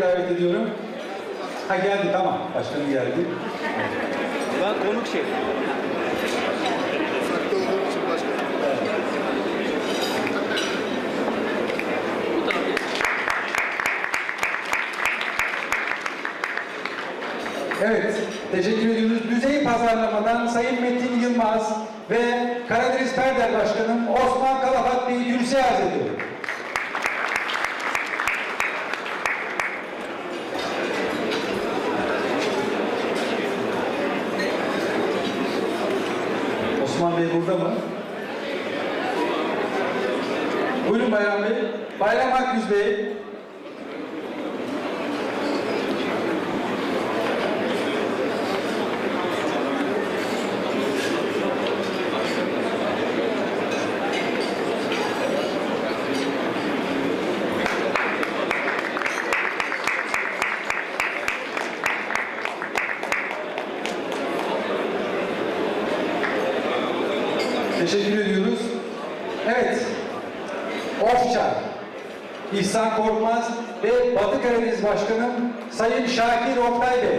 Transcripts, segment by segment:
davet ediyorum. Ha geldi tamam. Başkanım geldi. Ben konuk şey. Evet, teşekkür ediyoruz. Düzey pazarlamadan Sayın Metin Yılmaz ve Karadeniz Perder Başkanım Osman Kalafat Bey'i kürsüye arz ediyorum. Osman Bey burada mı? Buyurun Bayram Bey. Bayram Akgüz Bey. Teşekkür ediyoruz. Evet. Ofçar, İhsan Korkmaz ve Batı Karadeniz Başkanım Sayın Şakir Oktay Bey.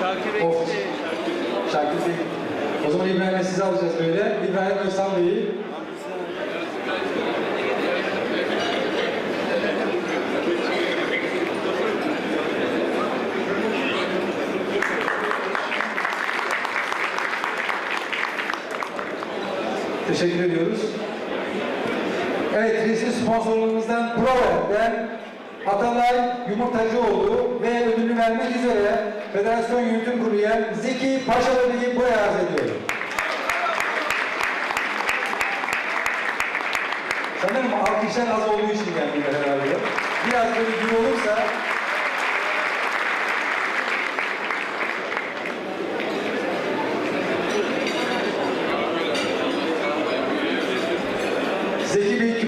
Şakir. Ekşi. Şakir Bey. O zaman İbrahim'e sizi alacağız böyle. İbrahim Özsan Bey'i. Teşekkür ediyoruz. Evet, resim sponsorlarımızdan Prover'den Atalay Yumurtacıoğlu ve ödülünü vermek üzere Federasyon Yönetim Kurulu üye Zeki Paşalı Bey'i buraya arz ediyorum. Sanırım alkışlar az olduğu için geldiler herhalde. Biraz böyle gün olursa Zeki Bey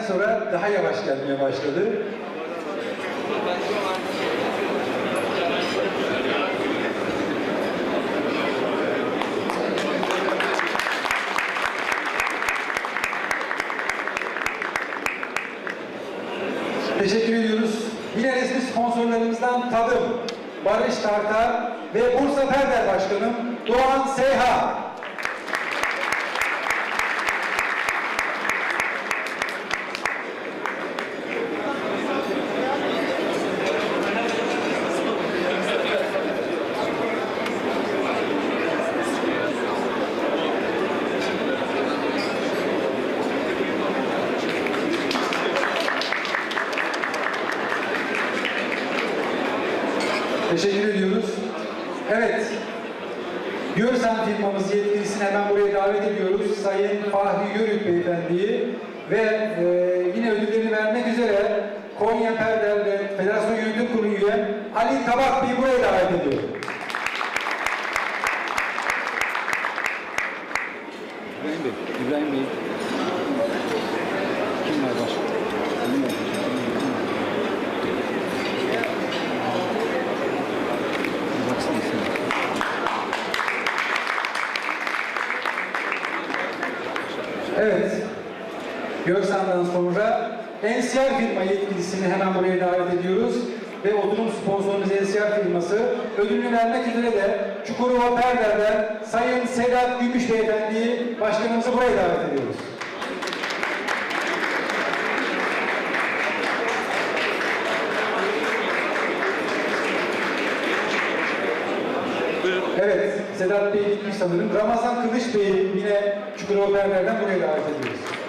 verdikten sonra daha yavaş gelmeye başladı. Teşekkür ediyoruz. Yine resmi sponsorlarımızdan Tadım, Barış Tartar ve Bursa Perder Başkanım Doğan Seyhan. Teşekkür ediyoruz. Evet. Görsen firmamız yetkilisini hemen buraya davet ediyoruz. Sayın Fahri Yörük Beyefendi'yi ve e, yine ödüllerini vermek üzere Konya Perder ve Federasyon Yönetim Kurulu üye Ali Tabak Bey'i buraya davet ediyorum. İbrahim Bey. İbrahim Bey. Kim var başka? Bilmiyorum. Bir Baksana sen. Evet. Görsen'den sonra NCR firma yetkilisini hemen buraya davet ediyoruz. Ve oturum sponsorumuz NCR firması ödülünü vermek üzere de Çukurova Perder'den Sayın Sedat Gümüş Beyefendi'yi başkanımızı buraya davet ediyoruz. Evet, Sedat Bey gitmiş sanırım. Ramazan Kılıç Bey'i yine Çukurova Perder'den buraya davet ediyoruz.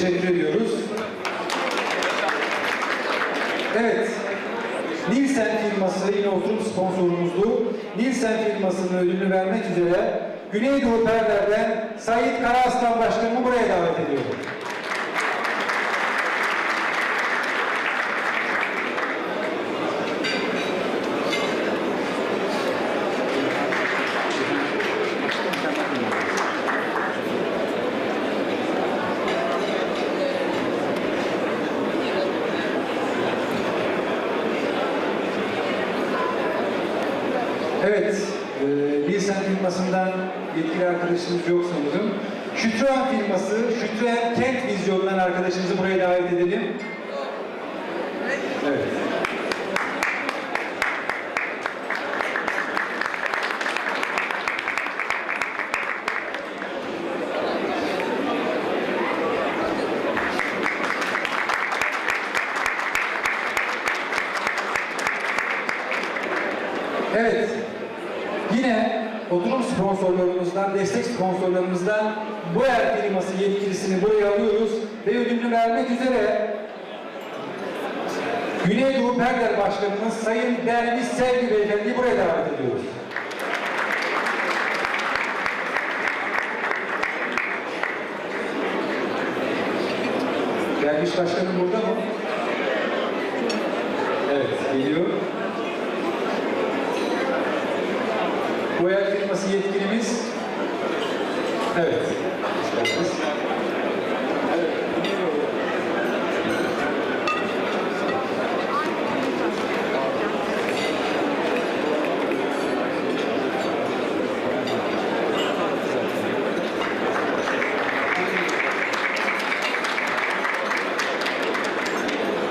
Teşekkür ediyoruz. Evet. Nielsen firması yine oturum sponsorumuzdu. Nielsen firmasının ödülünü vermek üzere Güneydoğu Perder'den Sayit Karaaslan Başkanımı buraya davet ediyorum. Evet, e, Bilsen firmasından yetkili arkadaşımız yok sanırım. Şütren firması, Şütren Kent Vizyon'dan arkadaşımızı buraya davet edelim. Evet. Evet. Yine oturum sponsorlarımızdan, destek sponsorlarımızdan bu er firması yetkilisini buraya alıyoruz ve ödülünü vermek üzere Güneydoğu Perder Başkanımız Sayın Derviş Sevgi Beyefendi'yi buraya davet ediyoruz. Derviş Başkanım burada mı? Evet, geliyor. Boya firması yetkilimiz. Evet. hoş geldiniz.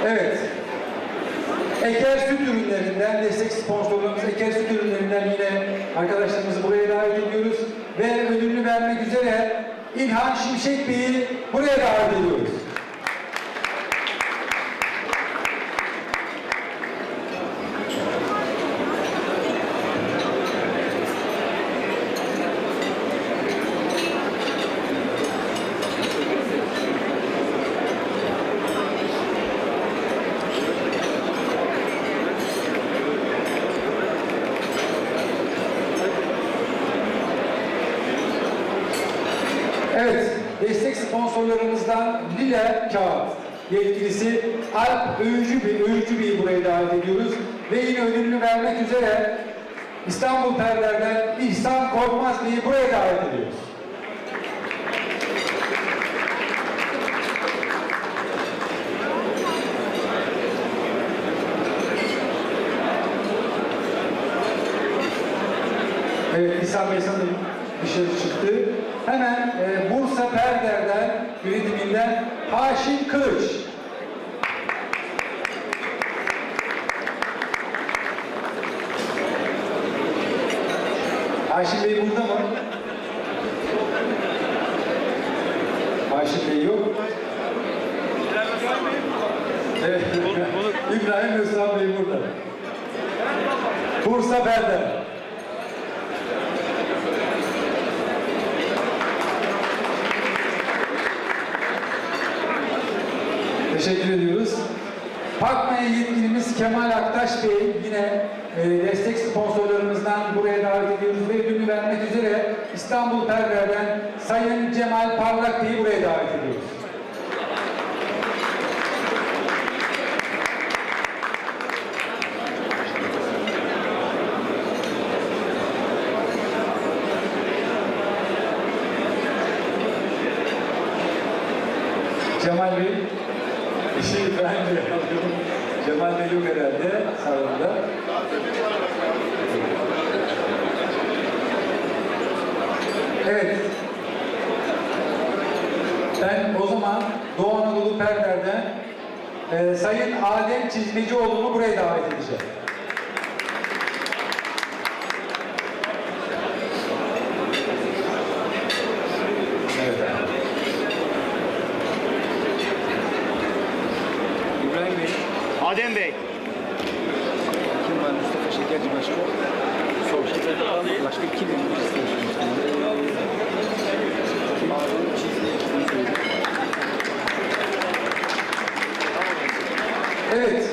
Evet. Eker Süt Ürünlerinden, destek sponsorlarımız Eker Süt Ürünlerinden yine arkadaşlarımızı buraya davet ediyoruz. Ve ödülünü vermek üzere İlhan Şimşek Bey'i buraya davet ediyoruz. Evet, destek sponsorlarımızdan Lila Kağıt yetkilisi Alp Öğücü Bey, Öğücü Bey'i buraya davet ediyoruz. Ve yine ödülünü vermek üzere İstanbul Perler'den İhsan Korkmaz Bey'i buraya davet ediyoruz. Evet, İhsan Bey sanırım dışarı çıktı. Hemen e, Bursa Perder'den, yönetiminden Haşim Kılıç. Haşim Bey burada mı? Haşim Bey yok. Evet. İbrahim Özkan Bey burada. Bursa Perder. Teşekkür ediyoruz. Pakmaya yetkilimiz Kemal Aktaş Bey yine e, destek sponsorlarımızdan buraya davet ediyoruz ve ödülünü vermek üzere İstanbul Perver'den Sayın Cemal Parlak Bey'i buraya davet ediyoruz. Cemal Bey, işi ben de yapıyorum. Cemal yok herhalde salonda. Evet. Ben o zaman Doğu Anadolu Perder'den e, Sayın Adem Çizmecioğlu'nu buraya davet edeceğim. Evet. İbrahim Bey. Adem Bey. Kim var? Mustafa Şekerci başka. Sol şeker. Başka kim? Evet.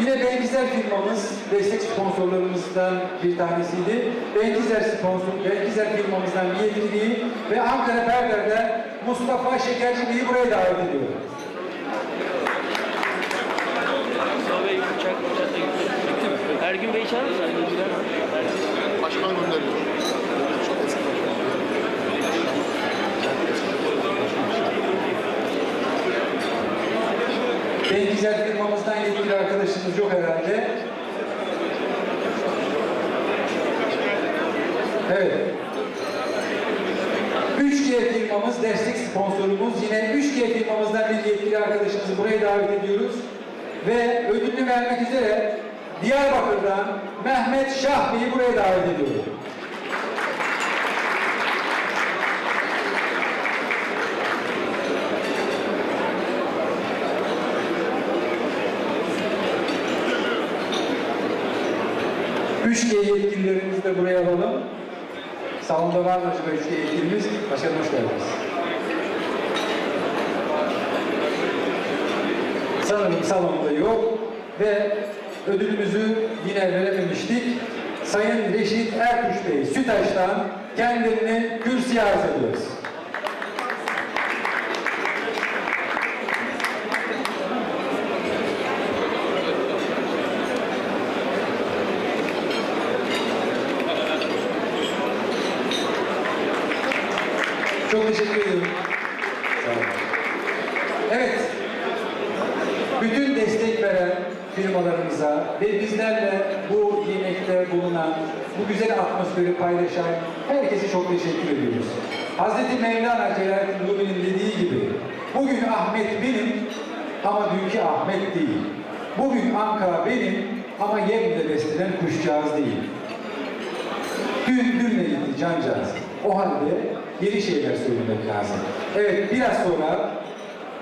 Yine Bengizer firmamız destek sponsorlarımızdan bir tanesiydi. Bengizer sponsor, Bengizer firmamızdan bir yetkiliyi ve Ankara Perder'den Mustafa Şekerci Bey'i buraya davet ediyorum. Mustafa Bey uçak uçakta gitti. Gitti mi? Ergün Bey çağırır mısın? Ergün Güler mi? Başkan gönderiyor. Bengizer firmamızdan yetkili arkadaşımız yok herhalde. Evet. 3G firmamız destek sponsorumuz. Yine 3G firmamızdan bir yetkili arkadaşımızı buraya davet ediyoruz. Ve ödülünü vermek üzere Diyarbakır'dan Mehmet Şah Bey'i buraya davet ediyorum. Üç g yetkililerimizi de buraya alalım. Salonda var mı acaba 3G yetkilimiz? Başkanım hoş geldiniz. Sanırım salonda yok ve ödülümüzü yine verememiştik. Sayın Reşit Ertuş Bey Sütaş'tan kendilerini kürsüye arz ediyoruz. Çok teşekkür ediyorum. Firmalarımıza ve bizlerle bu yemekte bulunan, bu güzel atmosferi paylaşan herkese çok teşekkür ediyoruz. Hazreti Mevlana Celaleddin Rumi'nin dediği gibi bugün Ahmet benim ama dünkü Ahmet değil. Bugün Ankara benim ama Yem'de beslenen kuşcağız değil. Dün dünle gitti cancağız. O halde yeni şeyler söylemek lazım. Evet biraz sonra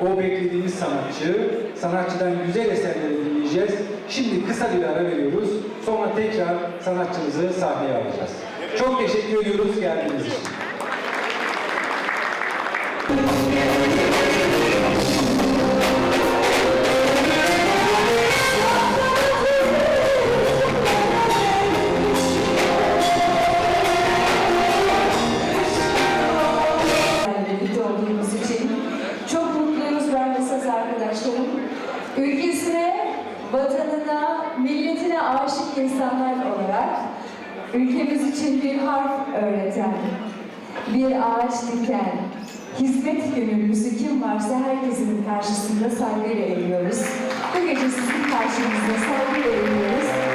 o beklediğimiz sanatçı, sanatçıdan güzel eserleri dinleyeceğiz. Şimdi kısa bir ara veriyoruz. Sonra tekrar sanatçımızı sahneye alacağız. Çok teşekkür ediyoruz geldiğiniz için. Vatanına, milletine aşık insanlar olarak ülkemiz için bir harf öğreten, bir ağaç diken, hizmet gönüllüsü kim varsa herkesin karşısında saygıyla eğiliyoruz. Bu gece sizin karşınızda saygıyla eğiliyoruz.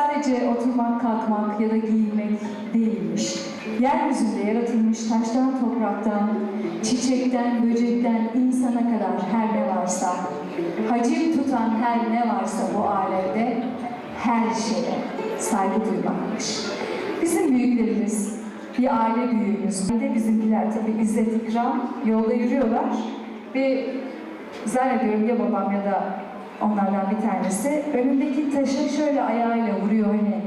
Sadece oturmak, kalkmak ya da giyinmek değilmiş. Yeryüzünde yaratılmış taştan, topraktan, çiçekten, böcekten, insana kadar her ne varsa, hacim tutan her ne varsa bu alemde her şeye saygı duymakmış. Bizim büyüklerimiz, bir aile büyüğümüz, bir de bizimkiler tabii İzzet İkram yolda yürüyorlar ve Zannediyorum ya babam ya da onlardan bir tanesi önündeki taşa şöyle ayağıyla vuruyor hani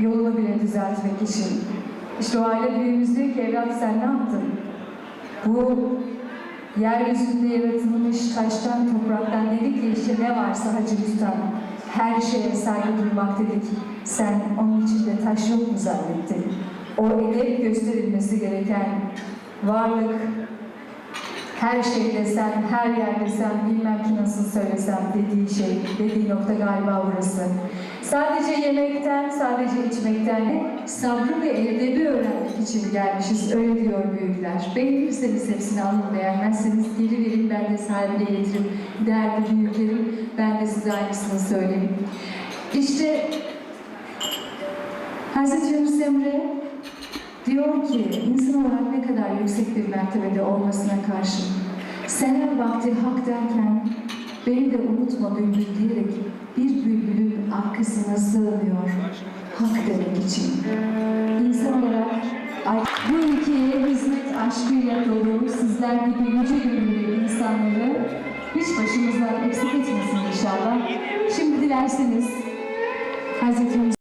yolunu bile düzeltmek için. İşte o aile büyüğümüz diyor ki evlat sen ne yaptın? Bu yeryüzünde yaratılmış taştan, topraktan dedik ki işte ne varsa hacı tutan her şeye saygı duymak dedik. Sen onun içinde taş yok mu zannettin? O edep gösterilmesi gereken varlık, her şeyde sen, her yerde sen, bilmem ki nasıl söylesem dediği şey, dediği nokta galiba burası. Sadece yemekten, sadece içmekten değil, sabrı ve edebi öğrenmek için gelmişiz, öyle diyor büyükler. Beğenirseniz hepsini alın, beğenmezseniz geri verin, ben de sahibine getiririm. Değerli büyüklerim, ben de size aynısını söyleyeyim. İşte Hz. Yunus Emre Diyor ki insan olarak ne kadar yüksek bir mertebede olmasına karşın sen her vakti hak derken beni de unutma bülbül diyerek bir bülbülün arkasına sığınıyor hak demek için. İnsan olarak bu ülkeye hizmet aşkıyla dolu sizler gibi yüce gönüllü insanları hiç başımızdan eksik etmesin inşallah. Şimdi dilerseniz Hazreti